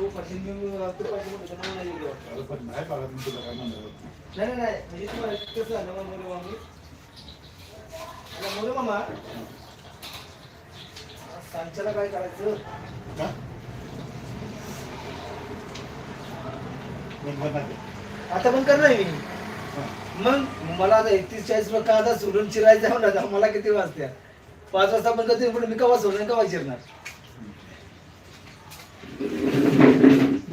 नाही पण नाही बघा तुला काय नाही नाही म्हणजे तुम्हाला कसं झालं मग मोरे मामा मोरे मामा सांच्याला काय करायचं आता पण करणार मी मग मला आता एकतीस चाळीस रुपये कांदा सोडून चिरायचा म्हणा. मला किती वाजत्या? पाच वाजता पण कधी पण मी कवा सोडून कवा चिरणार?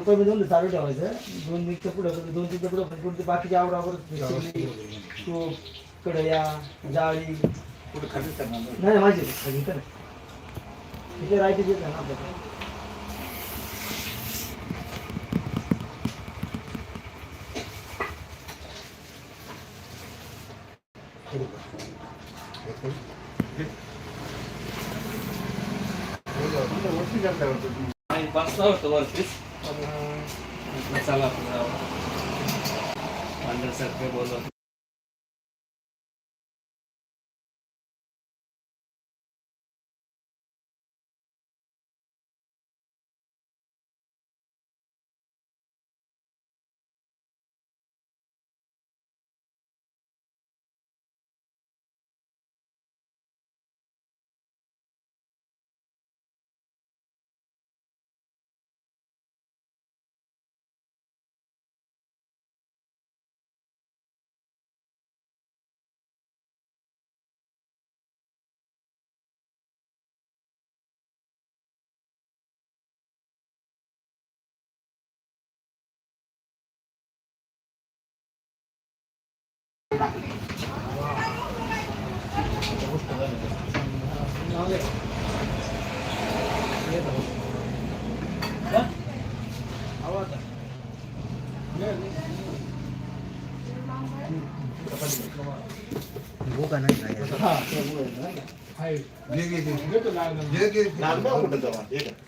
मी दोन चालू ठेवायचं दोन मिनिटं पुढं दोन तीन पुढं पुढे बाकीचे आवडावर तूप कढया जाळी कुठं करणार नाही. माझी तर तिथे राहायचे देत ना आपल्याला. आणि बसला होतो पण चला आपण जाऊ पांढरसारखे बोलत घे,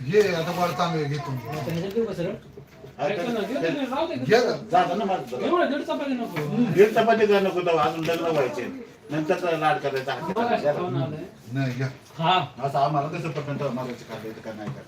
घे, आता वर चांगलं तुम्ही. घे ना. जातं ना माझं जरा. दीड चपाती का नको तेव्हा अजून लग्न व्हायचे नंतर लाड करायचा नाही हा असं आम्हाला कसं पटकन मागायचं काढायचं का नाही का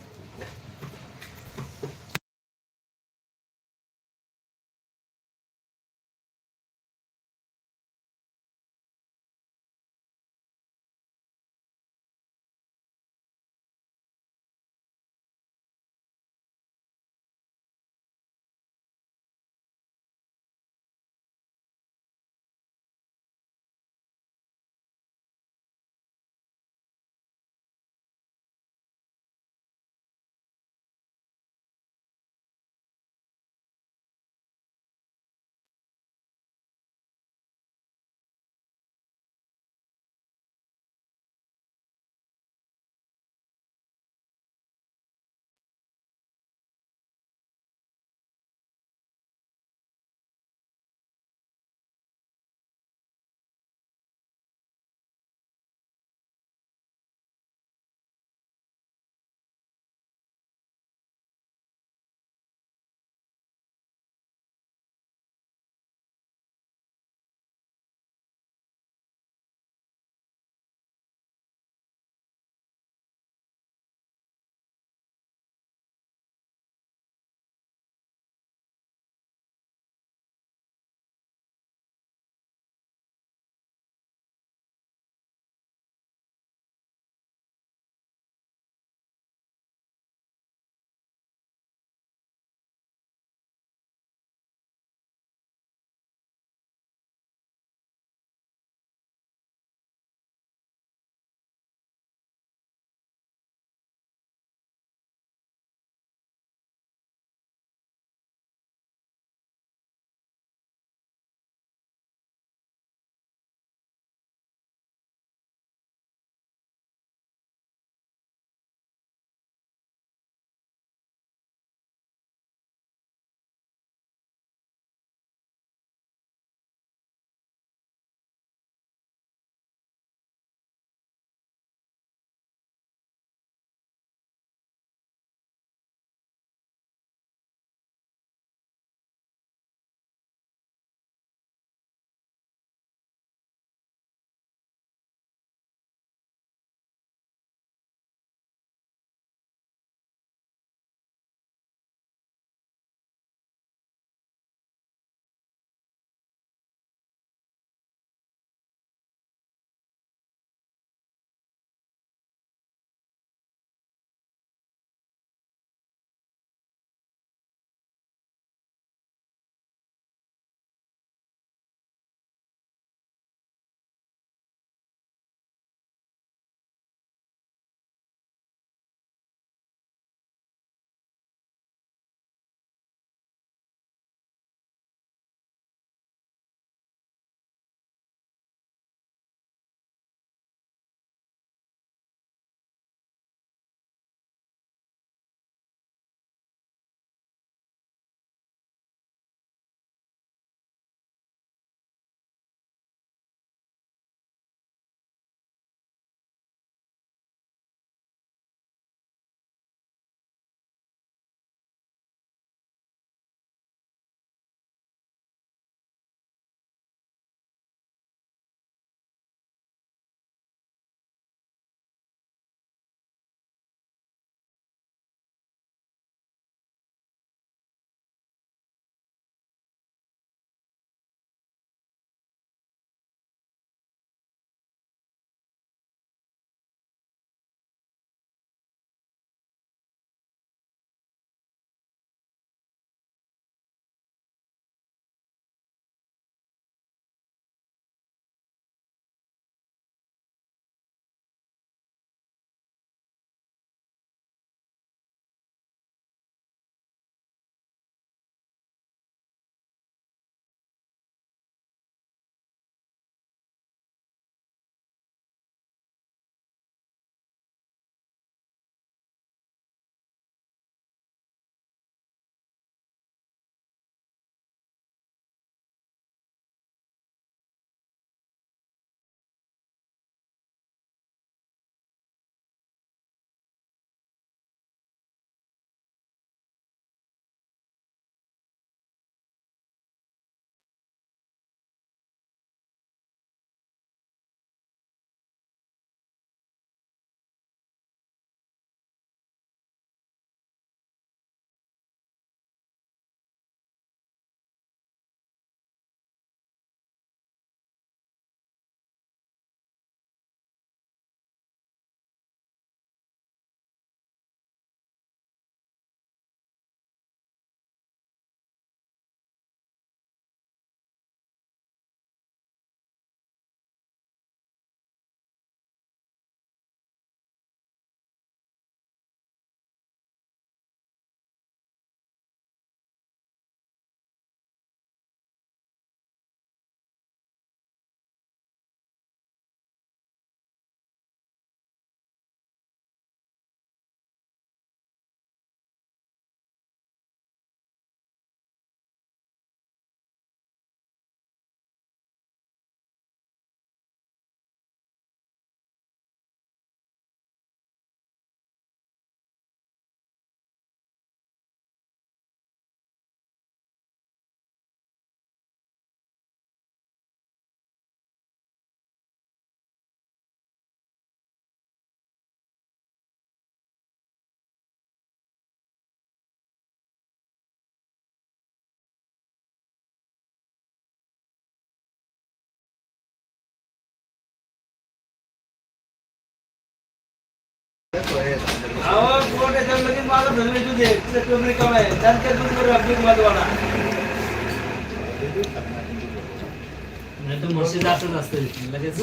नाही तर म्हशी जातच असते. लगेच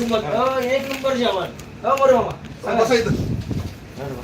एक नंबर जेवण. हो बरं.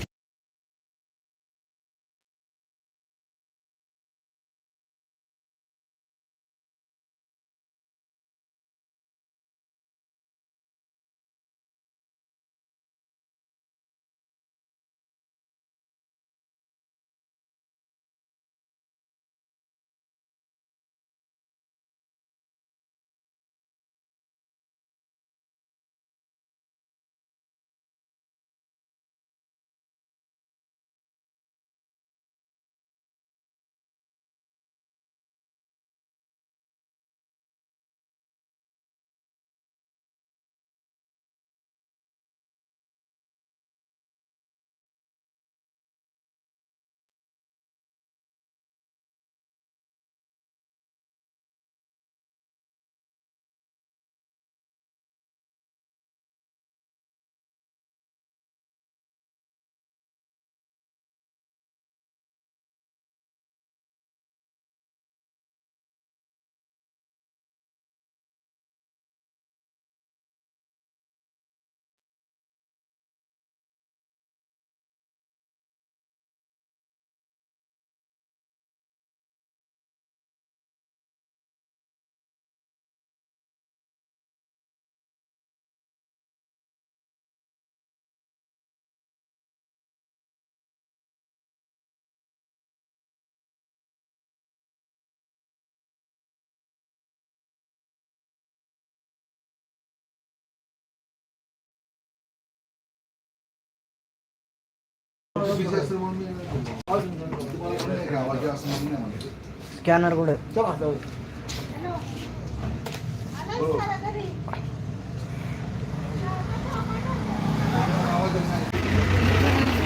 स्कॅनर कुठे?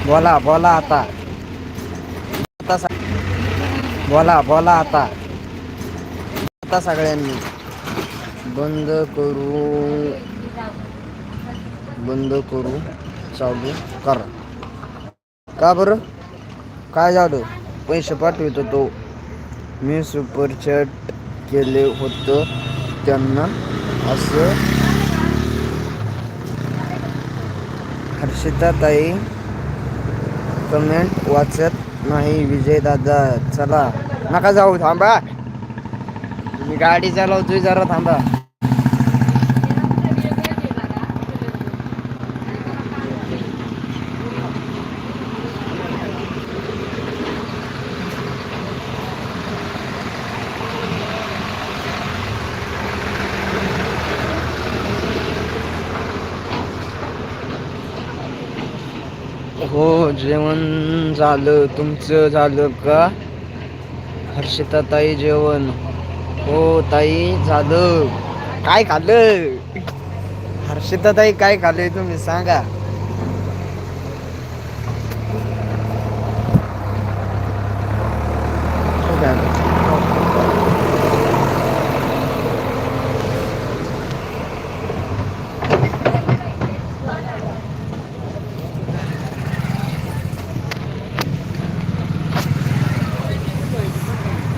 बोला बोला आता. बोला बोला आता. आता सगळ्यांनी. बंद करू. बंद करू. चालू करा. का बरं? काय झालं? पैसे पाठवितो तो. मी सुपरचॅट केले होतं त्यांना. असं. हर्षिता ताई कमेंट वाचत नाही. विजय दादा चला. नका जाऊ थांबा. मी गाडी चालवतोय जरा थांबा हो जेवण झालं तुमचं झालं का? हर्षिता ताई जेवण. हो ताई झालं. काय खाल्लं? हर्षिता ताई काय खाल्लंय तुम्ही? सांगा हो काय?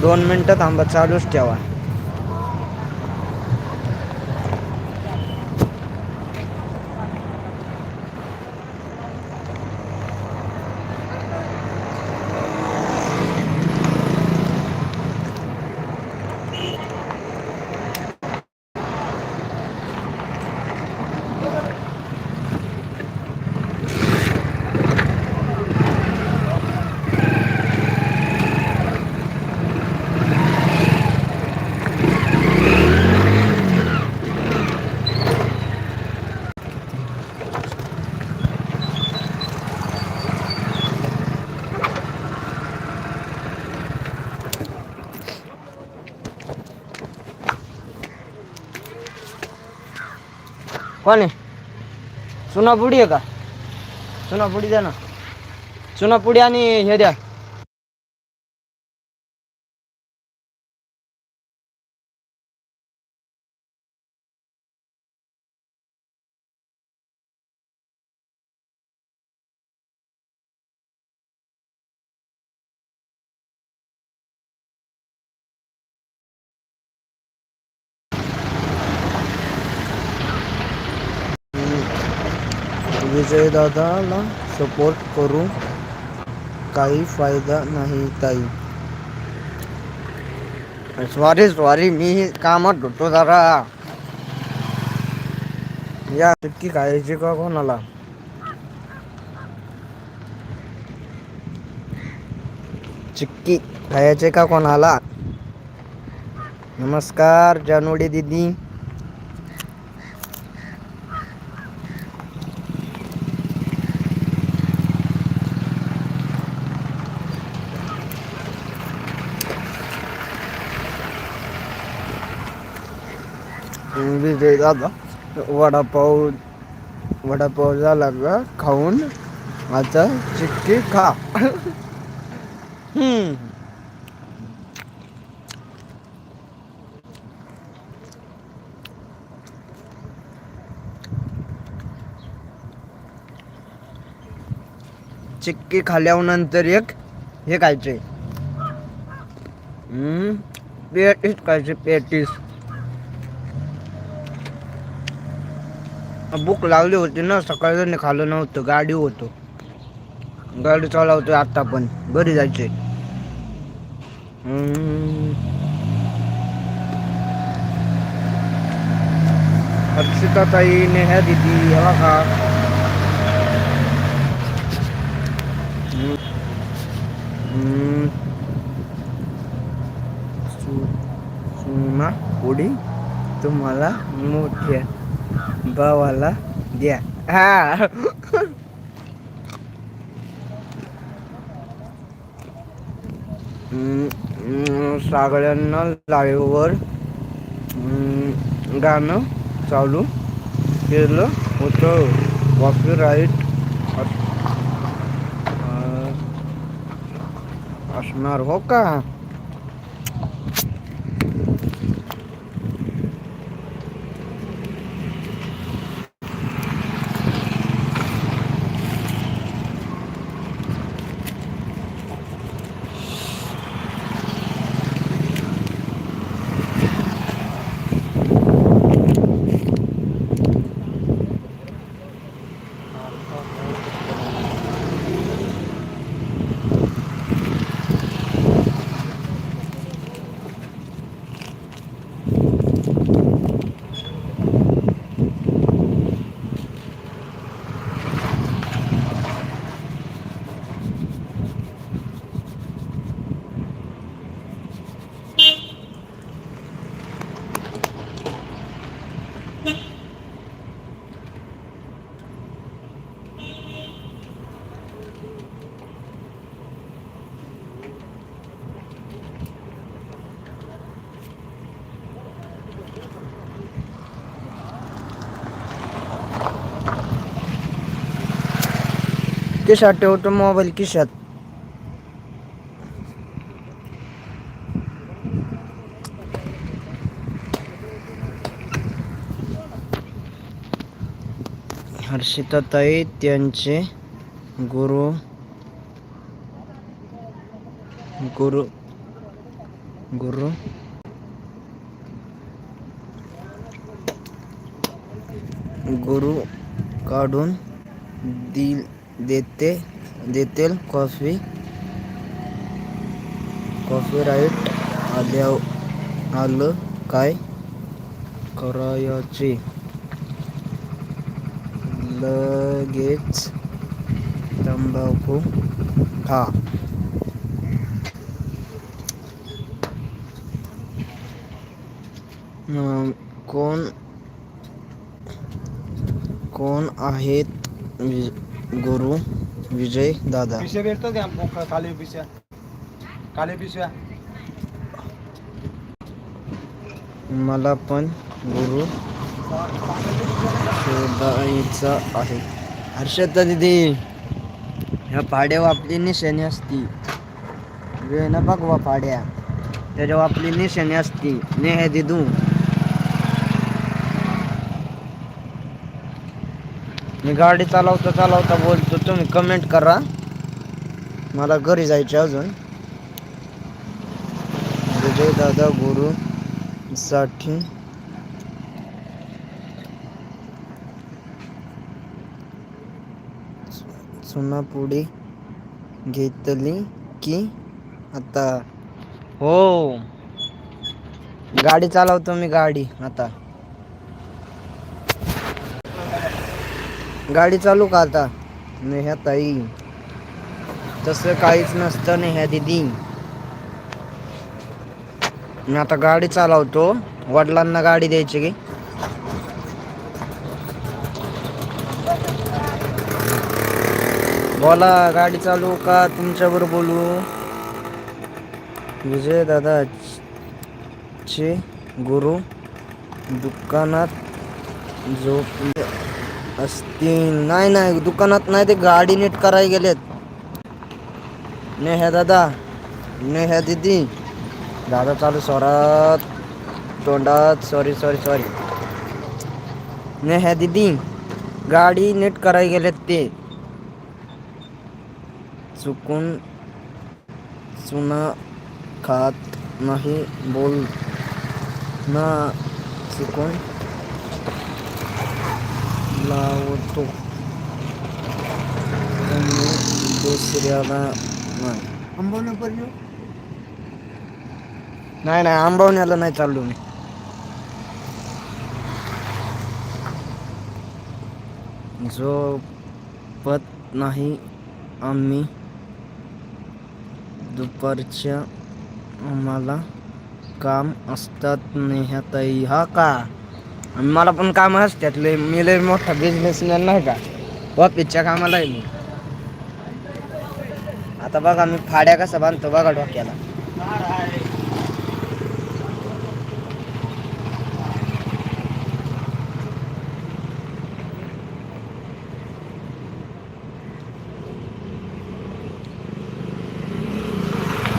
दोन मिनटं थांबा चालूच ठेवा. कोण आहे चुनापुडी आहे का चुनापुडी द्या ना चुनापुडी आणि हे द्या विजयदादाला सपोर्ट करू. काही फ़ायदा नाही ताई. सॉरी सॉरी, मी कामात होतो जरा. या चिक्की खायची का कोणाला? चिक्की, खायचे का कोणाला? नमस्कार, जानोडी दीदी. विजय दादा वडापाव वडापाव झाला का खाऊन आता चिक्की खा. चिक्की खाल्यानंतर एक हे खायचे. हम्म. पेटीस खायचे पेटीस. भूक लागली होती ना सकाळी खाल्लं नव्हतं गाडी होतो. गाडी चालवतोय आत्ता पण घरी जायचे हर्षिता ताई नेहा दिदी हवा का सुना पुढी? तुम्हाला मोठ्या भावाला द्या. हा. सगळ्यांना लाईव्हवर गाणं चालू केलं होतं. कॉपीराईट असणार हो का? खिशात ठेवतो मोबाईल खिशात हर्षिताताई त्यांचे गुरु गुरु गुरु. गुरु काढून दिल देते देतील कॉफी. कॉफीराईट आल्या आलं काय करायचे? लगेच तंबाखू खा. कोण कोण आहेत? गुरु विजय दादा. पिशव्या भेटतो का? मोकळ्या पिशव्या? खाली पिशव्या? मला पण गुरु शोधायचा आहे. हर्षदा दिदी ह्या पाड्यावर आपली निशाणी असती. वेळ ना बघवा पाड्या. त्याच्यावर आपली निशाणी असती. नेह दिदू मी गाडी चालवता चालवता बोलतो तुम्ही कमेंट करा. मला घरी जायचे अजून. विजय दादा गुरु साठी. सुना पुढे घेतली की आता? हो. गाडी चालवतो मी गाडी आता. गाडी चालू का आता? नेह्या ताई. तसं काहीच नसतं नेह्या दिदी. मी आता गाडी चालवतो. वडिलांना गाडी द्यायची की. बोला गाडी चालू का? तुमच्यावर बोलू. विजय दादा चे गुरु दुकानात झोपले असतील नाही नाही दुकानात नाही ते गाडी नीट करायला गेलेत. नेह्या दादा नेह्या दिदी. दादा चालू स्वरात. तोंडात सॉरी सॉरी सॉरी नेह्या दिदी गाडी नीट करायला गेलेत ते. चुकून चुना खात नाही बोल ना चुकून. लावतो. दुसऱ्याला नाही. अंबावणे पर्यंत नाही नाही आंबवण्याला नाही चाललो मी. झोपत नाही आम्ही. दुपारच्या आम्हाला काम असतात नेह्याताई हा का? मला पण काम असतात लय मी लय मोठा बिझनेसमॅन नाही का? ऑफिसच्या कामाला आहे मी. आता बघा मी फाड्या कसा बांधतो बघा डोक्याला.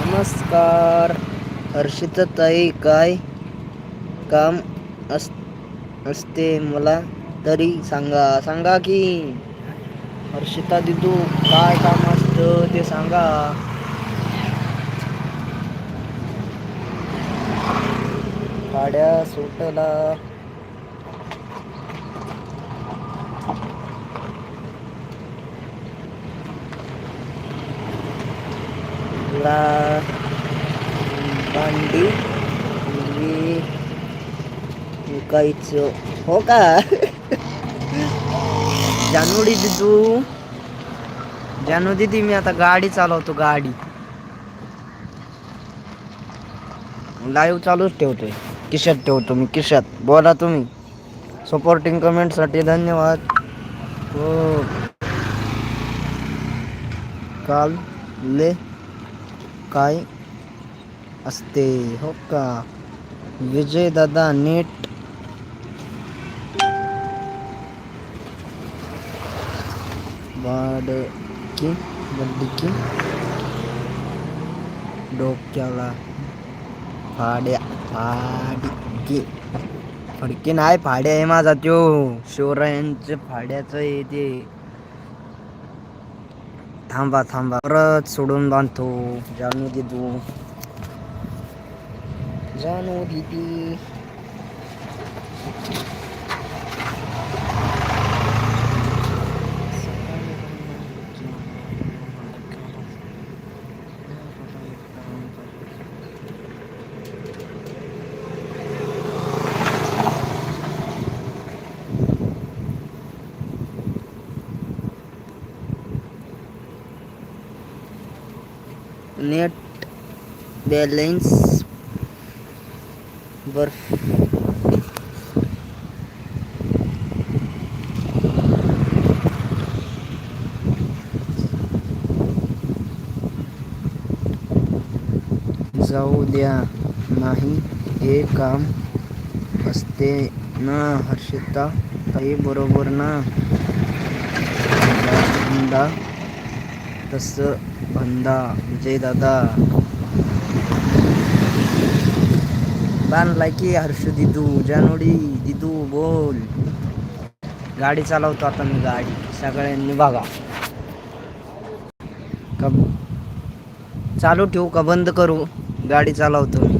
नमस्कार. हर्षित ताई काय काम असत? असते. मला तरी सांगा. सांगा की हर्षिता दिदू काय काम असतं ते सांगा. गाड्या सुटला. ला विकायचं हो का जानवडी दिदू जानू दिदी मी आता गाडी चालवतो गाडी लाईव्ह चालूच ठेवतोय किशात ठेवतो मी किशात बोला तुम्ही सपोर्टिंग कमेंटसाठी धन्यवाद。हो काल ले काय असते हो का विजय दादा नीट बाडकी बड्डकी डोक्याला फाड्या फाडकी फडकी नाही फाड्या आहे माझा त्यो शिवरायांच्या फाड्याचं आहे ते थांबा थांबा परत सोडून बांधतो जाणू दे तू जाणू दे ती बॅलेन्स बर्फ. जाऊ द्या नाही हे काम असते ना हर्षिता? ताई बरोबर ना? धंदा तस धंदा जय दादा बांधलाय की हर्ष दिदू जानोडी दिदू बोल. गाडी चालवतो आता मी गाडी. सगळ्यांनी बघा. का चालू ठेवू का? बंद करू. गाडी चालवतो मी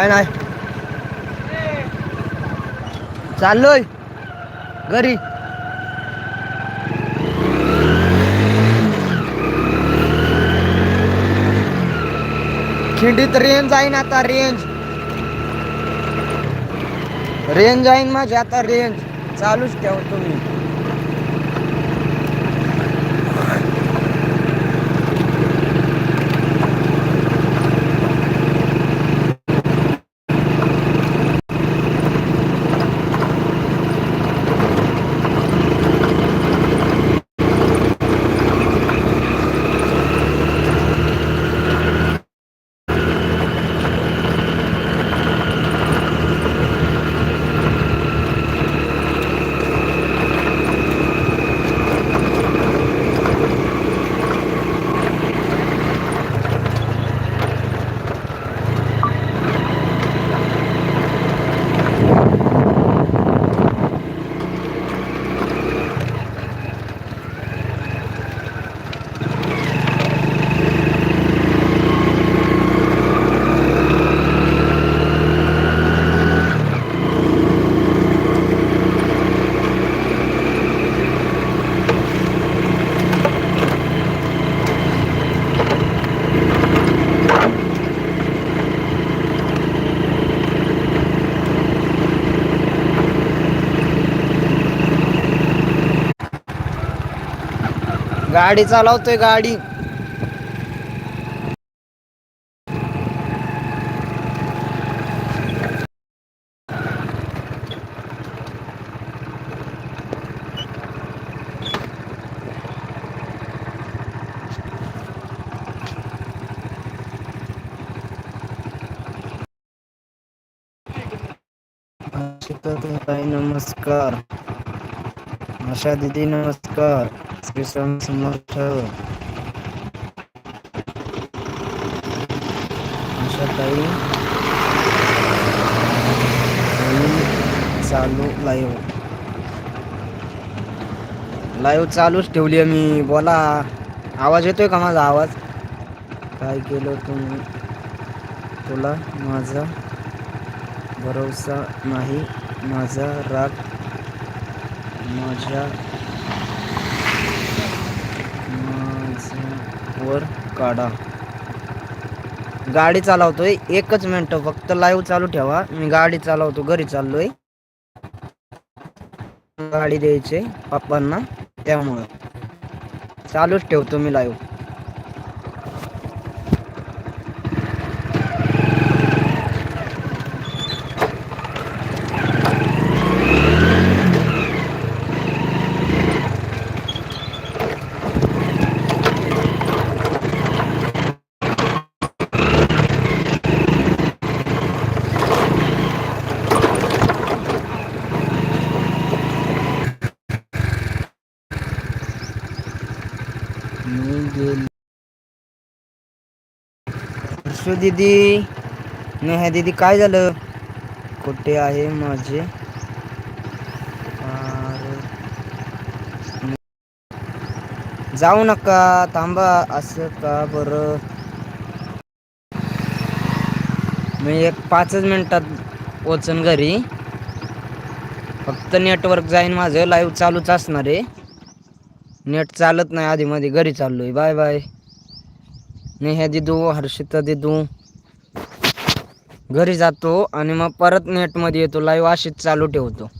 काय नाही. चाललोय. घरी. खिंडीत रेंज जाईन आता रेंज रेंज आहे माझी आता रेंज चालूच ठेवतो मी गाडी चालवतोय गाडी. नमस्कार. आशा दीदी नमस्कार. श्री स्वामी समर्थ अशा काही चालू लाईव्ह लाईव्ह चालूच ठेवली आहे मी. बोला. आवाज येतोय का माझा आवाज? काय केलं तुम्ही? तुला माझा भरोसा नाही. माझा राग माझ्या वर काढा. गाडी चालवतोय एकच मिनिट फक्त लाईव्ह चालू ठेवा. मी गाडी चालवतो घरी चाललोय. गाडी द्यायची पप्पांना त्यामुळं. चालूच ठेवतो मी लाईव्ह मी गेल हर्षू दीदी नेहा दीदी काय झालं? कुठे आहे माझे? जाऊ नका थांबा असं का बरं? मी एक पाचच मिनिटात पोचन घरी. फक्त नेटवर्क जाईन माझं लाईव्ह चालूच असणार आहे. नेट चालत नाही आधी मध्ये घरी चाललोय. बाय बाय नेहा दिदू हर्षिता दिदू. घरी जातो आणि मग परत नेटमध्ये येतो. लाईव्ह अशीच चालू ठेवतो.